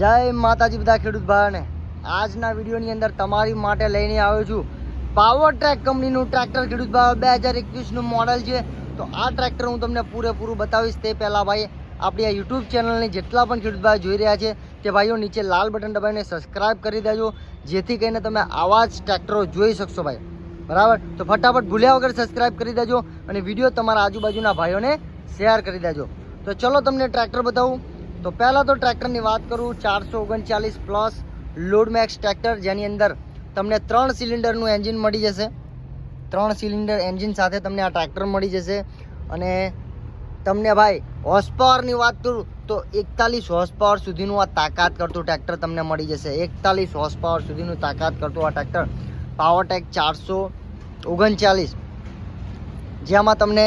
જય માતાજી બધા ખેડૂત ભાઈઓને આજના વિડીયોની અંદર તમારી માટે લઈને આવ્યો છું પાવર ટ્રેક કંપનીનું ટ્રેક્ટર ખેડૂત ભાઈઓ, બે હજાર એકવીસનું મોડલ છે. તો આ ટ્રેક્ટર હું તમને પૂરેપૂરું બતાવીશ. તે પહેલાં ભાઈ આપણી આ યુટ્યુબ ચેનલને જેટલા પણ ખેડૂત ભાઈઓ જોઈ રહ્યા છે તે ભાઈઓ નીચે લાલ બટન દબાવીને સબસ્ક્રાઇબ કરી દેજો. જેથી કરીને તમે આવા જ ટ્રેક્ટરો જોઈ શકશો ભાઈ. બરાબર? તો ફટાફટ ભૂલ્યા વગર સબસ્ક્રાઇબ કરી દેજો અને વીડિયો તમારા આજુબાજુના ભાઈઓને શેર કરી દેજો. તો ચલો તમને ટ્રેક્ટર બતાવું. તો પહેલાં તો ટ્રેક્ટરની વાત કરું, ચારસો ઓગણચાલીસ પ્લસ લોડમેક્સ ટ્રેક્ટર, જેની અંદર તમને ત્રણ સિલિન્ડરનું એન્જિન મળી જશે. ત્રણ સિલિન્ડર એન્જિન સાથે તમને આ ટ્રેક્ટર મળી જશે. અને તમને ભાઈ હોર્સ પાવરની વાત કરું, તો એકતાલીસ હોર્સ પાવર સુધીનું આ તાકાત કરતું ટ્રેક્ટર તમને મળી જશે. એકતાલીસ હોર્સ પાવર સુધીનું તાકાત કરતું આ ટ્રેક્ટર. પાવરટેક ચારસો ઓગણચાલીસ. જેમાં તમને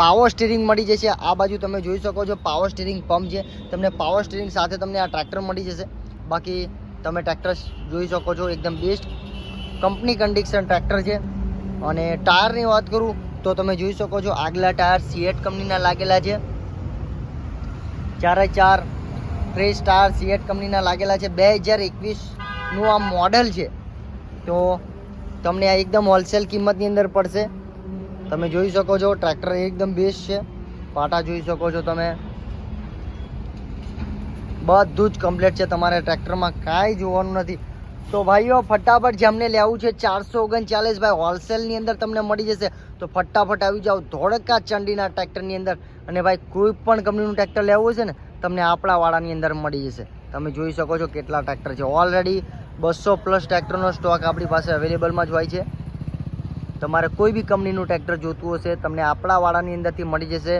પાવર સ્ટીરિંગ મળી જશે. આ બાજુ તમે જોઈ શકો છો પાવર સ્ટીરિંગ પંપ છે. તમને પાવર સ્ટીરિંગ સાથે તમને આ ટ્રેક્ટર મળી જશે. બાકી તમે ટ્રેક્ટર જોઈ શકો છો, એકદમ બેસ્ટ કંપની કન્ડિશન ટ્રેક્ટર છે. અને ટાયરની વાત કરું તો તમે જોઈ શકો છો આગલા ટાયર સીએટ કંપનીના લાગેલા છે. ચારે ચાર ફ્રેશ ટાયર સીએટ કંપનીના લાગેલા છે. બે હજાર એકવીસનું આ મોડલ છે. તો તમને આ એકદમ હોલસેલ કિંમતની અંદર પડશે. તમે જોઈ શકો છો, ટ્રેક્ટર એકદમ બેસ્ટ છે. પાટા જોઈ શકો છો તમે. બધું જ કમ્પ્લીટ છે તમારે ટ્રેક્ટરમાં કાંઈ જોવાનું નથી. તો ભાઈઓ, ફટાફટ જેમને લેવું છે ચારસો ઓગણચાલીસ ભાઈ, હોલસેલની અંદર તમને મળી જશે. તો ફટાફટ આવી જાઓ ધોળકા ચંડીના ટ્રેક્ટરની અંદર. અને ભાઈ, કોઈ પણ કંપનીનું ટ્રેક્ટર લેવું છે ને, તમને આપણા વાળાની અંદર મળી જશે. તમે જોઈ શકો છો કેટલા ટ્રેક્ટર છે. ઓલરેડી બસો પ્લસ ટ્રેક્ટરનો સ્ટોક આપણી પાસે અવેલેબલમાં જ હોય છે. તમારે કોઈ બી કંપનીનું ટ્રેક્ટર જોતું હશે, તમને આપણા વાળાની અંદરથી મળી જશે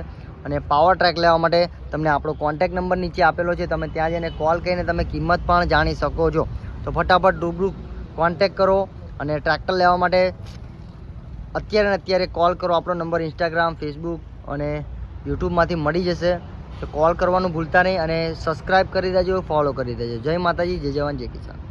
અને પાવર ટ્રેક લેવા માટે તમને આપણો કોન્ટેક નંબર નીચે આપેલો છે. તમે ત્યાં જઈને કોલ કરીને તમે કિંમત પણ જાણી શકો છો. તો ફટાફટ રૂબરૂ કોન્ટેક કરો અને ટ્રેક્ટર લેવા માટે અત્યારે ને અત્યારે કોલ કરો. આપણો નંબર ઇન્સ્ટાગ્રામ ફેસબુક અને યુટ્યુબમાંથી મળી જશે. તો કોલ કરવાનું ભૂલતા નહીં અને સબસ્ક્રાઈબ કરી દેજો ફોલો કરી દેજો. જય માતાજી, જય જવાન, જય કિસાન.